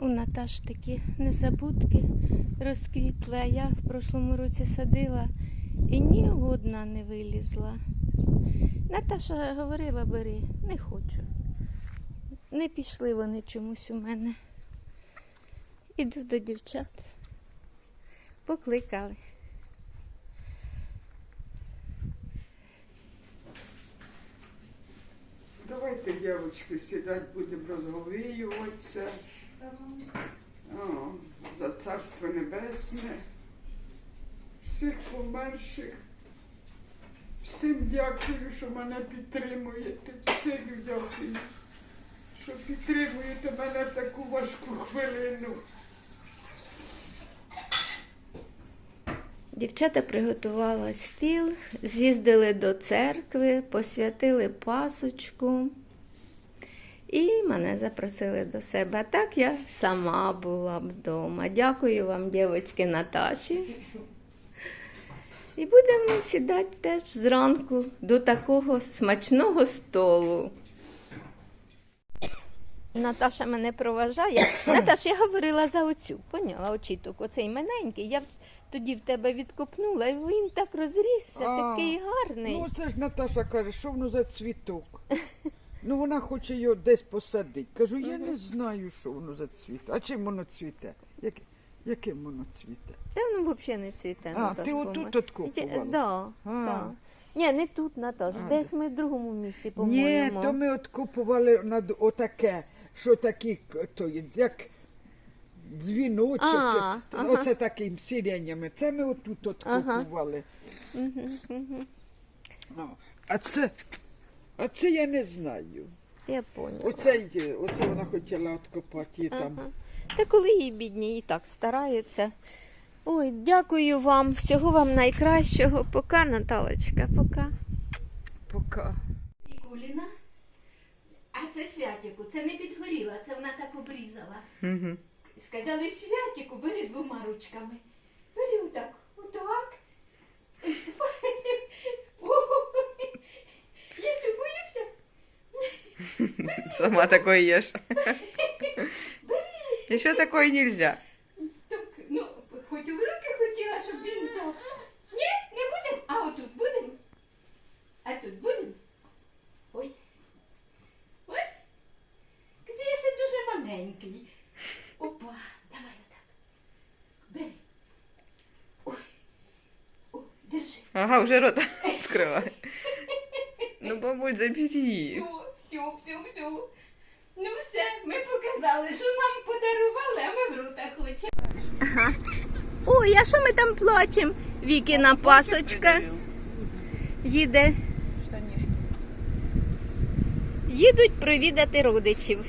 У Наташ такі незабудки розквітли, а я в прошлому році садила і ні одна не вилізла. Наташа говорила, бери, не хочу. Не пішли вони чомусь у мене. Іду до дівчат. Покликали. Давайте, дівчатки, сідати, будемо розговіюватися. О, за царство небесне, всіх померших. Всім дякую, що мене підтримуєте. Всіх дякую, що підтримуєте мене в таку важку хвилину. Дівчата приготували стіл, з'їздили до церкви, посвятили пасочку і мене запросили до себе. А так я сама була вдома. Дякую вам, дівчатки Наташі. І будемо сідати теж зранку до такого смачного столу. Наташа мене проважає. Наташ, я говорила за оцю, поняла очіток, оцей маленький. Я тоді в тебе відкопнула, і він так розрісся, А, такий гарний. Ну, це ж Наташа каже, що воно за цвіток. Ну, вона хоче його десь посадити. Кажу, я не знаю, що воно за цвіт. А чим воно цвіте? Як, яким воно цвіте? Та воно взагалі не цвіте. А, ти отут по-моєму. откопувала? Да, А. да. Ні, не тут, Наташ, А, десь ми в другому місці, Ні, по-моєму. то ми откопували над отаке, що такі, к- то є, як дзвіночок, А, чи- ага. оце таким сиреннями. Це ми отут откопували. Мгм, мгм. О, А це, а це я не знаю. Я поняла. Оце, оце вона хотіла откопати і там. Ага. Та коли її бідні і так стараються. Ой, дякую вам, всього вам найкращого. Пока, Наталочка, пока. Пока. Вікуліна. А це святіку, це не підгоріла, це вона так обрізала. Угу. Сказали святіку, бери двома ручками. Сама такое ешь. Еще такое нельзя. Так, ну, хоч в руки хотіла, щоб він взяв. Ні, не будемо. А отут будемо. А тут будемо. Ой. Ой. Каже, я ще дуже маленький. Опа, давай отак. Бери. Ой. О, держи. Ага, уже рот открывай. Ну, бабуль, забери. Все, Все, все, все. Ну все, ми показали, що нам подарували, а ми в рота хочемо. Ага. Ой, а що ми там плачемо? Вікіна пасочка їде. Їдуть провідати родичів.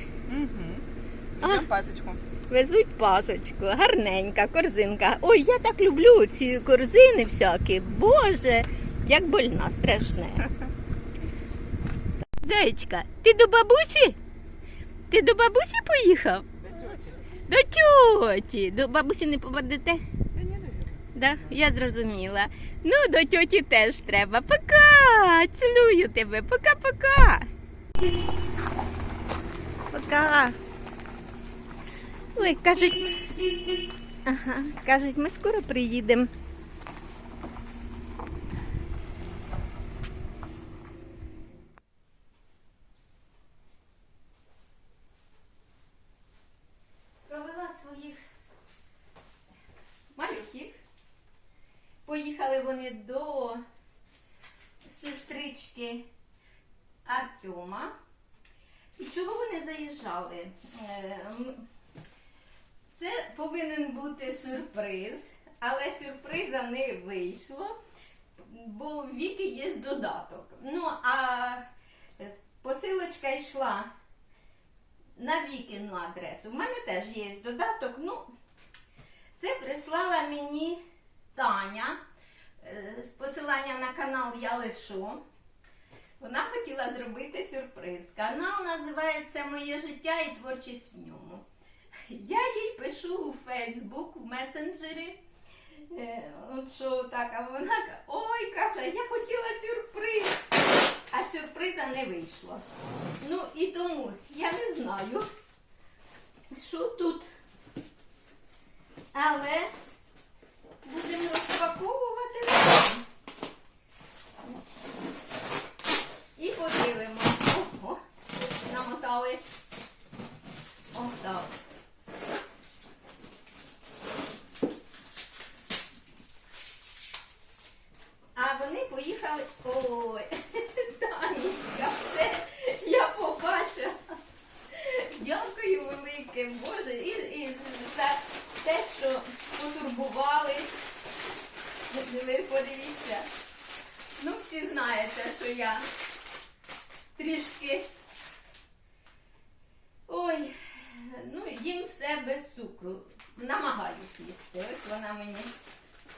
А. пасочку. Везуть пасочку, гарненька корзинка. Ой, я так люблю ці корзини всякі. Боже, як больна, страшне. Зайчка, ти до бабусі? Ти до бабусі поїхав? До тьоті. До бабусі не попадете? Да, я зрозуміла. Ну, до тьоті теж треба. Пока! Цілую тебе. Пока-пока. Пока. Ой, кажуть. Ага, кажуть, ми скоро приїдемо. Вони до сестрички Артема. І чого вони заїжджали? Е, Це повинен бути сюрприз, але сюрприза не вийшло, бо у Віки є додаток. Ну, а е, посилочка йшла на Вікину адресу. У мене теж є додаток. Ну, це прислала мені Таня. Е, Посилання на канал я лишу. Вона хотіла зробити сюрприз. Канал називається Моє життя і творчість в ньому. Я їй пишу у Фейсбук, в месенджері. е, От що так, а вона ой, каже, я хотіла сюрприз, а сюрприза не вийшло. Ну і тому я не знаю. що тут. Але будемо розпаковувати разом. І подивимось. Ого, намотали. Ось так. А вони поїхали. Ой, Танечка, все, я побачила. Дякую велике, Боже, і, і за те, що потурбувались. Ви подивіться. Ну, всі знаєте, що я трішки. Ой, ну їм все без цукру. Намагаюсь їсти. Ось вона мені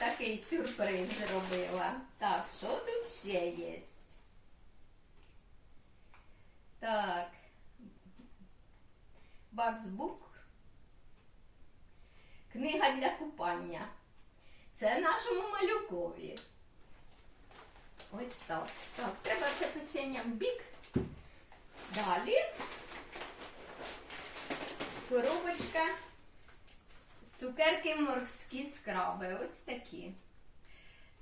такий сюрприз зробила. Так, що тут ще є? Так. Баксбук. Книга для купання. Це нашому малюкові. Ось так. Так, треба це печення в бік. Далі. Коробочка. Цукерки морські скраби. Ось такі.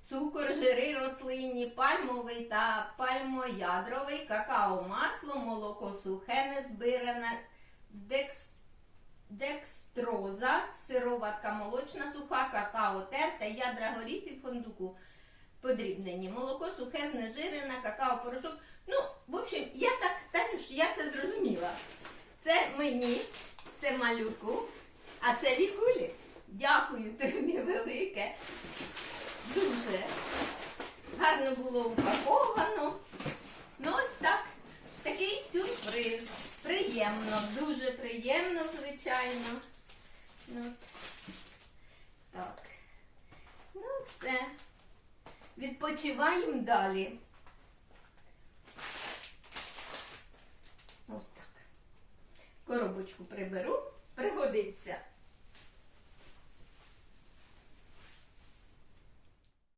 Цукор, жири рослинні, пальмовий та пальмоядровий, какао, масло, молоко сухе, незбиране, декс... декстроза, сироватка молочна, суха, какао, терта, ядра горіхів, фундуку подрібнені. Молоко сухе, знежирене, какао, порошок. Ну, в общем, я так, Танюш, я це зрозуміла. Це мені, це малюку, а це вікулі. Дякую тобі велике. Дуже гарно було упаковано. Ну, ось так. Такий сюрприз. Дуже приємно, звичайно. Ну, так. Ну, все. Відпочиваємо далі. Ось так. Коробочку приберу, пригодиться.